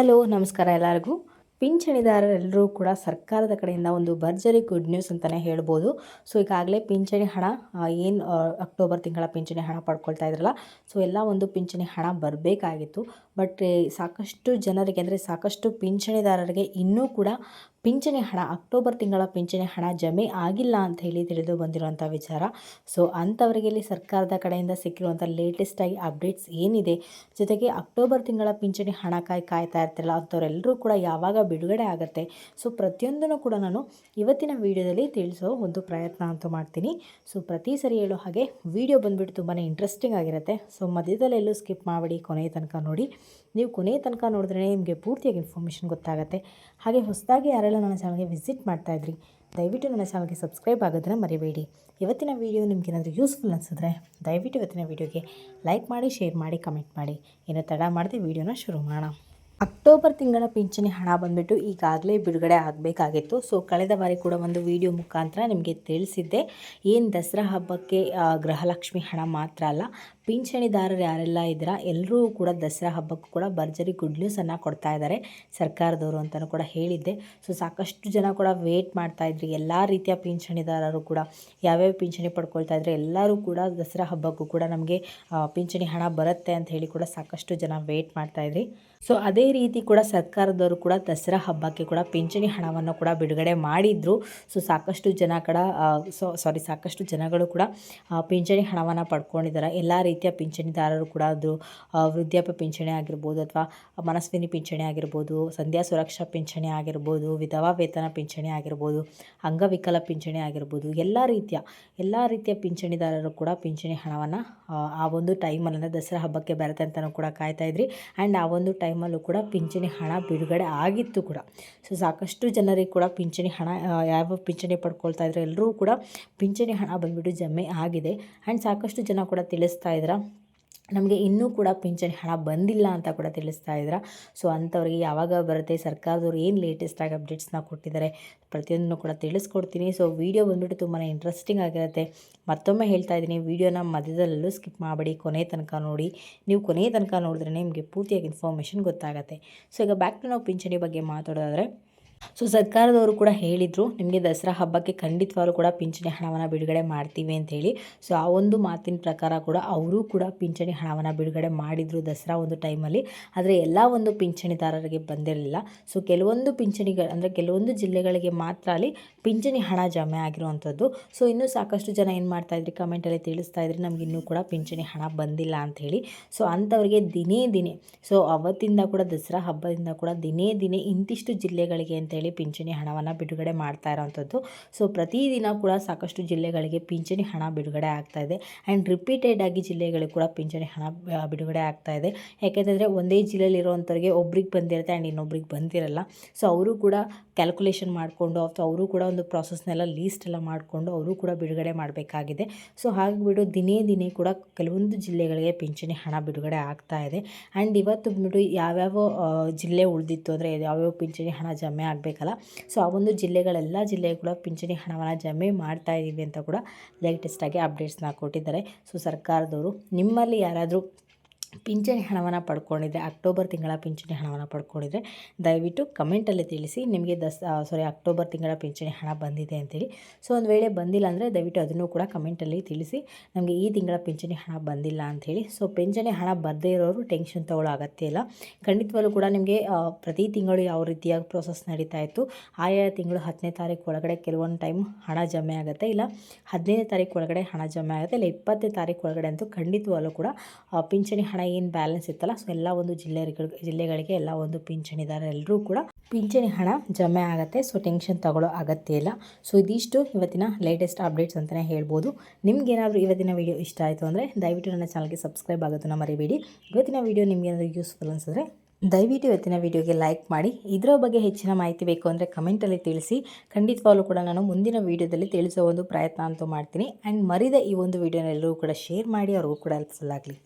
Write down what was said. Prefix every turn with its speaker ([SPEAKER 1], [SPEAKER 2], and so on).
[SPEAKER 1] Hello, ನಮಸ್ಕಾರ ಎಲ್ಲರಿಗೂ. ಪಿಂಚಣಿದಾರರೆಲ್ಲರೂ ಕೂಡ ಸರ್ಕಾರದ ಕಡೆಯಿಂದ ಒಂದು ಭರ್ಜರಿ ಗುಡ್ ನ್ಯೂಸ್ ಅಂತಲೇ ಹೇಳ್ಬೋದು. ಸೊ, ಈಗಾಗಲೇ ಪಿಂಚಣಿ ಹಣ ಏನು ಅಕ್ಟೋಬರ್ ತಿಂಗಳ ಪಿಂಚಣಿ ಹಣ ಪಡ್ಕೊಳ್ತಾ ಇದ್ರಲ್ಲ, ಸೊ, ಎಲ್ಲ ಒಂದು ಪಿಂಚಣಿ ಹಣ ಬರಬೇಕಾಗಿತ್ತು. ಬಟ್, ಸಾಕಷ್ಟು ಜನರಿಗೆ ಅಂದರೆ ಸಾಕಷ್ಟು ಪಿಂಚಣಿದಾರರಿಗೆ ಇನ್ನೂ ಕೂಡ ಪಿಂಚಣಿ ಹಣ, ಅಕ್ಟೋಬರ್ ತಿಂಗಳ ಪಿಂಚಣಿ ಹಣ ಜಮೆ ಆಗಿಲ್ಲ ಅಂತ ಹೇಳಿ ತಿಳಿದು ಬಂದಿರುವಂಥ ವಿಚಾರ. ಸೊ ಅಂಥವರಿಗೆ ಇಲ್ಲಿ ಸರ್ಕಾರದ ಕಡೆಯಿಂದ ಸಿಕ್ಕಿರುವಂಥ ಲೇಟೆಸ್ಟಾಗಿ ಅಪ್ಡೇಟ್ಸ್ ಏನಿದೆ? ಜೊತೆಗೆ ಅಕ್ಟೋಬರ್ ತಿಂಗಳ ಪಿಂಚಣಿ ಹಣಕ್ಕಾಗಿ ಕಾಯ್ತಾ ಇರ್ತಿರಲ್ಲ, ಅಂಥವರೆಲ್ಲರೂ ಕೂಡ ಯಾವಾಗ ಬಿಡುಗಡೆ ಆಗುತ್ತೆ? ಸೊ, ಪ್ರತಿಯೊಂದನ್ನು ಕೂಡ ನಾನು ಇವತ್ತಿನ ವಿಡಿಯೋದಲ್ಲಿ ತಿಳಿಸೋ ಒಂದು ಪ್ರಯತ್ನ ಅಂತೂ ಮಾಡ್ತೀನಿ. ಸೊ, ಪ್ರತಿ ಸರಿ ಹೇಳೋ ಹಾಗೆ ವಿಡಿಯೋ ಬಂದುಬಿಟ್ಟು ತುಂಬಾ ಇಂಟ್ರೆಸ್ಟಿಂಗ್ ಆಗಿರುತ್ತೆ. ಸೊ, ಮಧ್ಯದಲ್ಲೆಲ್ಲೂ ಸ್ಕಿಪ್ ಮಾಡಿ ಕೊನೆಯ ತನಕ ನೋಡಿ. ನೀವು ಕೊನೆಯ ತನಕ ನೋಡಿದ್ರೆ ನಿಮಗೆ ಪೂರ್ತಿಯಾಗಿ ಇನ್ಫಾರ್ಮೇಷನ್ ಗೊತ್ತಾಗುತ್ತೆ. ಹಾಗೆ ಹೊಸದಾಗಿ ಯಾರೆಲ್ಲ ನನ್ನ ಚಾನಲ್ಗೆ ವಿಸಿಟ್ ಮಾಡ್ತಾಯಿದ್ರಿ ದಯವಿಟ್ಟು ನನ್ನ ಚಾನಲ್ಗೆ ಸಬ್ಸ್ಕ್ರೈಬ್ ಆಗೋದನ್ನು ಮರಿಬೇಡಿ. ಇವತ್ತಿನ ವೀಡಿಯೋ ನಿಮ್ಗೆ ಏನಾದರೂ ಯೂಸ್ಫುಲ್ ಅನಿಸಿದ್ರೆ ದಯವಿಟ್ಟು ಇವತ್ತಿನ ವೀಡಿಯೋಗೆ ಲೈಕ್ ಮಾಡಿ, ಶೇರ್ ಮಾಡಿ, ಕಮೆಂಟ್ ಮಾಡಿ. ಏನೋ ತಡ ಮಾಡದೆ ವೀಡಿಯೋನ ಶುರು ಮಾಡೋಣ. ಅಕ್ಟೋಬರ್ ತಿಂಗಳ ಪಿಂಚಣಿ ಹಣ ಬಂದುಬಿಟ್ಟು ಈಗಾಗಲೇ ಬಿಡುಗಡೆ ಆಗಬೇಕಾಗಿತ್ತು. ಸೊ, ಕಳೆದ ಬಾರಿ ಕೂಡ ಒಂದು ವಿಡಿಯೋ ಮುಖಾಂತರ ನಿಮಗೆ ತಿಳಿಸಿದ್ದೆ. ಏನು ದಸರಾ ಹಬ್ಬಕ್ಕೆ ಗೃಹಲಕ್ಷ್ಮಿ ಹಣ ಮಾತ್ರ ಅಲ್ಲ ಪಿಂಚಣಿದಾರರು ಯಾರೆಲ್ಲ ಇದ್ದೀರಾ? ಎಲ್ಲರೂ ಕೂಡ ದಸರಾ ಹಬ್ಬಕ್ಕೂ ಕೂಡ ಭರ್ಜರಿ ಗುಡ್ ನ್ಯೂಸನ್ನು ಕೊಡ್ತಾ ಇದ್ದಾರೆ. ಸರ್ಕಾರದವರು ಅಂತಲೂ ಕೂಡ ಹೇಳಿದ್ದೆ. ಸೊ, ಸಾಕಷ್ಟು ಜನ ಕೂಡ ವೇಟ್ ಮಾಡ್ತಾ ಇದ್ರಿ. ಎಲ್ಲ ರೀತಿಯ ಪಿಂಚಣಿದಾರರು ಕೂಡ, ಯಾವ್ಯಾವ ಪಿಂಚಣಿ ಪಡ್ಕೊಳ್ತಾ ಇದ್ರೆ, ಎಲ್ಲರೂ ಕೂಡ ದಸರಾ ಹಬ್ಬಕ್ಕೂ ಕೂಡ ನಮಗೆ ಪಿಂಚಣಿ ಹಣ ಬರುತ್ತೆ ಅಂತ ಹೇಳಿ ಕೂಡ ಸಾಕಷ್ಟು ಜನ ವೇಟ್ ಮಾಡ್ತಾ ಇದ್ರಿ. ಸೊ, ಅದೇ ರೀತಿ ಕೂಡ ಸರ್ಕಾರದವರು ಕೂಡ ದಸರಾ ಹಬ್ಬಕ್ಕೆ ಕೂಡ ಪಿಂಚಣಿ ಹಣವನ್ನು ಕೂಡ ಬಿಡುಗಡೆ ಮಾಡಿದ್ರು. ಸೊ, ಸಾಕಷ್ಟು ಜನ ಕೂಡ ಸೊ ಸಾರಿ ಸಾಕಷ್ಟು ಜನಗಳು ಕೂಡ ಪಿಂಚಣಿ ಹಣವನ್ನು ಪಡ್ಕೊಂಡಿದ್ದಾರೆ. ಎಲ್ಲ ರೀತಿಯ ಪಿಂಚಣಿದಾರರು ಕೂಡ ಅದು ವೃದ್ಧಾಪ್ಯ ಪಿಂಚಣಿ ಆಗಿರ್ಬೋದು ಅಥವಾ ಮನಸ್ವಿನಿ ಪಿಂಚಣಿ ಆಗಿರ್ಬೋದು, ಸಂಧ್ಯಾ ಸುರಕ್ಷಾ ಪಿಂಚಣಿ ಆಗಿರ್ಬೋದು, ವಿಧವಾ ವೇತನ ಪಿಂಚಣಿ ಆಗಿರ್ಬೋದು, ಅಂಗವಿಕಲ ಪಿಂಚಣಿ ಆಗಿರ್ಬೋದು, ಎಲ್ಲ ರೀತಿಯ ಎಲ್ಲ ರೀತಿಯ ಪಿಂಚಣಿದಾರರು ಕೂಡ ಪಿಂಚಣಿ ಹಣವನ್ನು, ಆ ಒಂದು ಟೈಮಲ್ಲಿ ಅಂದರೆ ದಸರಾ ಹಬ್ಬಕ್ಕೆ ಬರುತ್ತೆ ಅಂತಲೂ ಕೂಡ ಕಾಯ್ತಾ ಇದ್ರಿ. ಆ್ಯಂಡ್ ಆ ಒಂದು ಟೈಮಲ್ಲೂ ಕೂಡ ಪಿಂಚಣಿ ಹಣ ಬಿಡುಗಡೆ ಆಗಿತ್ತು ಕೂಡ. ಸೊ ಸಾಕಷ್ಟು ಜನರಿಗೆ ಕೂಡ ಪಿಂಚಣಿ ಹಣ ಯಾವ ಪಿಂಚಣಿ ಪಡ್ಕೊಳ್ತಾ ಇದ್ರು ಎಲ್ಲರೂ ಕೂಡ ಪಿಂಚಣಿ ಹಣ ಬಂದ್ಬಿಟ್ಟು ಜಮೆ ಆಗಿದೆ. ಆ್ಯಂಡ್ ಸಾಕಷ್ಟು ಜನ ಕೂಡ ತಿಳಿಸ್ತಾ ಇದ್ರ ನಮಗೆ ಇನ್ನೂ ಕೂಡ ಪಿಂಚಣಿ ಹಣ ಬಂದಿಲ್ಲ ಅಂತ ಕೂಡ ತಿಳಿಸ್ತಾ ಇದ್ರ ಸೊ ಅಂಥವ್ರಿಗೆ ಯಾವಾಗ ಬರುತ್ತೆ, ಸರ್ಕಾರದವ್ರು ಏನು ಲೇಟೆಸ್ಟಾಗಿ ಅಪ್ಡೇಟ್ಸ್ನ ಕೊಟ್ಟಿದ್ದಾರೆ ಪ್ರತಿಯೊಂದನ್ನು ಕೂಡ ತಿಳಿಸ್ಕೊಡ್ತೀನಿ. ಸೊ ವೀಡಿಯೋ ಬಂದುಬಿಟ್ಟು ತುಂಬಾ ಇಂಟ್ರೆಸ್ಟಿಂಗ್ ಆಗಿರುತ್ತೆ. ಮತ್ತೊಮ್ಮೆ ಹೇಳ್ತಾ ಇದ್ದೀನಿ ವೀಡಿಯೋನ ಮಧ್ಯದಲ್ಲೂ ಸ್ಕಿಪ್ ಮಾಡಬೇಡಿ. ಕೊನೆ ತನಕ ನೋಡಿ. ನೀವು ಕೊನೆ ತನಕ ನೋಡಿದ್ರೆ ನಿಮಗೆ ಪೂರ್ತಿಯಾಗಿ ಇನ್ಫಾರ್ಮೇಷನ್ ಗೊತ್ತಾಗುತ್ತೆ. ಸೊ ಈಗ ಬ್ಯಾಕ್ ಟು ನಾವು ಪಿಂಚಣಿ ಬಗ್ಗೆ ಮಾತಾಡೋದಾದರೆ ಸೊ ಸರ್ಕಾರದವರು ಕೂಡ ಹೇಳಿದರು, ನಿಮಗೆ ದಸರಾ ಹಬ್ಬಕ್ಕೆ ಖಂಡಿತವಾಗ್ಲೂ ಕೂಡ ಪಿಂಚಣಿ ಹಣವನ್ನು ಬಿಡುಗಡೆ ಮಾಡ್ತೀವಿ ಅಂತ ಹೇಳಿ. ಸೊ ಆ ಒಂದು ಮಾತಿನ ಪ್ರಕಾರ ಕೂಡ ಅವರು ಕೂಡ ಪಿಂಚಣಿ ಹಣವನ್ನು ಬಿಡುಗಡೆ ಮಾಡಿದರು ದಸರಾ ಒಂದು ಟೈಮಲ್ಲಿ. ಆದರೆ ಎಲ್ಲ ಒಂದು ಪಿಂಚಣಿದಾರರಿಗೆ ಬಂದಿರಲಿಲ್ಲ. ಸೊ ಕೆಲವೊಂದು ಪಿಂಚಣಿಗಳು, ಅಂದರೆ ಕೆಲವೊಂದು ಜಿಲ್ಲೆಗಳಿಗೆ ಮಾತ್ರ ಅಲ್ಲಿ ಪಿಂಚಣಿ ಹಣ ಜಮೆ ಆಗಿರುವಂಥದ್ದು. ಸೊ ಇನ್ನೂ ಸಾಕಷ್ಟು ಜನ ಏನು ಮಾಡ್ತಾಯಿದ್ರಿ ಕಮೆಂಟಲ್ಲಿ ತಿಳಿಸ್ತಾ ಇದ್ರಿ. ನಮ್ಗೆ ಇನ್ನೂ ಕೂಡ ಪಿಂಚಣಿ ಹಣ ಬಂದಿಲ್ಲ ಅಂತ ಹೇಳಿ. ಸೊ ಅಂಥವ್ರಿಗೆ ದಿನೇ ದಿನೇ ಸೊ ಅವತ್ತಿಂದ ಕೂಡ ದಸರಾ ಹಬ್ಬದಿಂದ ಕೂಡ ದಿನೇ ದಿನೇ ಇಂತಿಷ್ಟು ಜಿಲ್ಲೆಗಳಿಗೆ ಅಂತೇಳಿ ಪಿಂಚಣಿ ಹಣವನ್ನು ಬಿಡುಗಡೆ ಮಾಡ್ತಾ ಇರೋವಂಥದ್ದು ಸೊ ಪ್ರತಿದಿನ ಕೂಡ ಸಾಕಷ್ಟು ಜಿಲ್ಲೆಗಳಿಗೆ ಪಿಂಚಣಿ ಹಣ ಬಿಡುಗಡೆ ಆಗ್ತಾ ಇದೆ. ಆ್ಯಂಡ್ ರಿಪೀಟೆಡ್ ಆಗಿ ಜಿಲ್ಲೆಗಳಿಗೆ ಕೂಡ ಪಿಂಚಣಿ ಹಣ ಬಿಡುಗಡೆ ಆಗ್ತಾ ಇದೆ. ಯಾಕೆಂತಂದರೆ ಒಂದೇ ಜಿಲ್ಲೆಯಲ್ಲಿರುವಂಥವ್ರಿಗೆ ಒಬ್ರಿಗೆ ಬಂದಿರುತ್ತೆ ಆ್ಯಂಡ್ ಇನ್ನೊಬ್ರಿಗೆ ಬಂದಿರಲ್ಲ. ಸೊ ಅವರು ಕೂಡ ಕ್ಯಾಲ್ಕುಲೇಷನ್ ಮಾಡಿಕೊಂಡು ಅಥವಾ ಅವರು ಕೂಡ ಒಂದು ಪ್ರಾಸೆಸ್ನೆಲ್ಲ ಲೀಸ್ಟ್ ಎಲ್ಲ ಮಾಡಿಕೊಂಡು ಅವರು ಕೂಡ ಬಿಡುಗಡೆ ಮಾಡಬೇಕಾಗಿದೆ. ಸೊ ಹಾಗಿಬಿಟ್ಟು ದಿನೇ ದಿನೇ ಕೂಡ ಕೆಲವೊಂದು ಜಿಲ್ಲೆಗಳಿಗೆ ಪಿಂಚಣಿ ಹಣ ಬಿಡುಗಡೆ ಆಗ್ತಾ ಇದೆ. ಆ್ಯಂಡ್ ಇವತ್ತು ಬಂದ್ಬಿಟ್ಟು ಯಾವ್ಯಾವ ಜಿಲ್ಲೆ ಉಳಿದಿತ್ತು ಅಂದರೆ ಯಾವ್ಯಾವ ಪಿಂಚಣಿ ಹಣ ಜಮೆ ಆಗಬೇಕಲ್ಲ? ಸೊ ಆ ಒಂದು ಜಿಲ್ಲೆಗಳೆಲ್ಲ ಜಿಲ್ಲೆಗಳ ಪಿಂಚಣಿ ಹಣವನ್ನು ಜಮೆ ಮಾಡ್ತಾ ಇದ್ದೀವಿ ಅಂತ ಕೂಡ ಲೇಟೆಸ್ಟಾಗಿ ಅಪ್ಡೇಟ್ಸ್ನ ಕೊಟ್ಟಿದ್ದಾರೆ. ಸೊ ಸರ್ಕಾರದವರು ನಿಮ್ಮಲ್ಲಿ ಯಾರಾದರೂ ಪಿಂಚಣಿ ಹಣವನ್ನು ಪಡ್ಕೊಂಡಿದ್ರೆ, ಅಕ್ಟೋಬರ್ ತಿಂಗಳ ಪಿಂಚಣಿ ಹಣವನ್ನು ಪಡ್ಕೊಂಡಿದ್ರೆ, ದಯವಿಟ್ಟು ಕಮೆಂಟಲ್ಲಿ ತಿಳಿಸಿ ನಿಮಗೆ ದಸ್ ಸಾರಿ ಅಕ್ಟೋಬರ್ ತಿಂಗಳ ಪಿಂಚಣಿ ಹಣ ಬಂದಿದೆ ಅಂತೇಳಿ. ಸೊ ಒಂದು ವೇಳೆ ಬಂದಿಲ್ಲ ಅಂದರೆ ದಯವಿಟ್ಟು ಅದನ್ನು ಕೂಡ ಕಮೆಂಟಲ್ಲಿ ತಿಳಿಸಿ ನಮಗೆ ಈ ತಿಂಗಳ ಪಿಂಚಣಿ ಹಣ ಬಂದಿಲ್ಲ ಅಂಥೇಳಿ ಸೊ ಪಿಂಚಣಿ ಹಣ ಬರದೇ ಇರೋರು ಟೆನ್ಷನ್ ತಗೊಳ್ಳೋ ಅಗತ್ಯ ಇಲ್ಲ. ಖಂಡಿತವಾಗಲೂ ಕೂಡ ನಿಮಗೆ ಪ್ರತಿ ತಿಂಗಳು ಯಾವ ರೀತಿಯಾಗಿ ಪ್ರೊಸೆಸ್ ನಡೀತಾ ಇತ್ತು, ಆಯಾ ತಿಂಗಳು ಹತ್ತನೇ ತಾರೀಕು ಒಳಗಡೆ ಕೆಲವೊಂದು ಟೈಮ್ ಹಣ ಜಮೆ ಆಗುತ್ತೆ ಇಲ್ಲ, ಹದಿನೈದನೇ ತಾರೀಕು ಒಳಗಡೆ ಹಣ ಜಮೆ ಆಗುತ್ತೆ ಇಲ್ಲ, ಇಪ್ಪತ್ತನೇ ತಾರೀಕು ಒಳಗಡೆ ಅಂತೂ ಖಂಡಿತವಾಗಲೂ ಕೂಡ ಪಿಂಚಣಿ ಹಣ ಏನು ಬ್ಯಾಲೆನ್ಸ್ ಇತ್ತಲ್ಲ ಸೊ ಎಲ್ಲ ಒಂದು ಜಿಲ್ಲೆಗಳಿಗೆ ಜಿಲ್ಲೆಗಳಿಗೆ ಎಲ್ಲ ಒಂದು ಪಿಂಚಣಿದಾರ ಎಲ್ಲರೂ ಕೂಡ ಪಿಂಚಣಿ ಹಣ ಜಮೆ ಆಗುತ್ತೆ ಸೊ ಟೆನ್ಷನ್ ತಗೊಳ್ಳೋ ಅಗತ್ಯ ಇಲ್ಲ. ಸೊ ಇದಿಷ್ಟು ಇವತ್ತಿನ ಲೇಟೆಸ್ಟ್ ಅಪ್ಡೇಟ್ಸ್ ಅಂತಲೇ ಹೇಳ್ಬೋದು. ನಿಮ್ಗೇನಾದರೂ ಇವತ್ತಿನ ವೀಡಿಯೋ ಇಷ್ಟ ಆಯಿತು ಅಂದರೆ ದಯವಿಟ್ಟು ನನ್ನ ಚಾನಲ್ಗೆ ಸಬ್ಸ್ಕ್ರೈಬ್ ಆಗೋದನ್ನು ಮರಿಬೇಡಿ. ಇವತ್ತಿನ ವೀಡಿಯೋ ನಿಮಗೇನಾದರೂ ಯೂಸ್ಫುಲ್ ಅನಿಸಿದ್ರೆ ದಯವಿಟ್ಟು ಇವತ್ತಿನ ವೀಡಿಯೋಗೆ ಲೈಕ್ ಮಾಡಿ. ಇದರ ಬಗ್ಗೆ ಹೆಚ್ಚಿನ ಮಾಹಿತಿ ಬೇಕು ಅಂದರೆ ಕಮೆಂಟಲ್ಲಿ ತಿಳಿಸಿ. ಖಂಡಿತವಾಗಲೂ ಕೂಡ ನಾನು ಮುಂದಿನ ವೀಡಿಯೋದಲ್ಲಿ ತಿಳಿಸೋ ಒಂದು ಪ್ರಯತ್ನ ಅಂತೂ ಮಾಡ್ತೀನಿ. ಆ್ಯಂಡ್ ಮರಿದ ಈ ಒಂದು ವಿಡಿಯೋನ ಎಲ್ಲರೂ ಕೂಡ ಶೇರ್ ಮಾಡಿ, ಅವ್ರಿಗೂ ಕೂಡ ಹೆಲ್ಪ್ಫುಲ್ ಆಗಲಿ.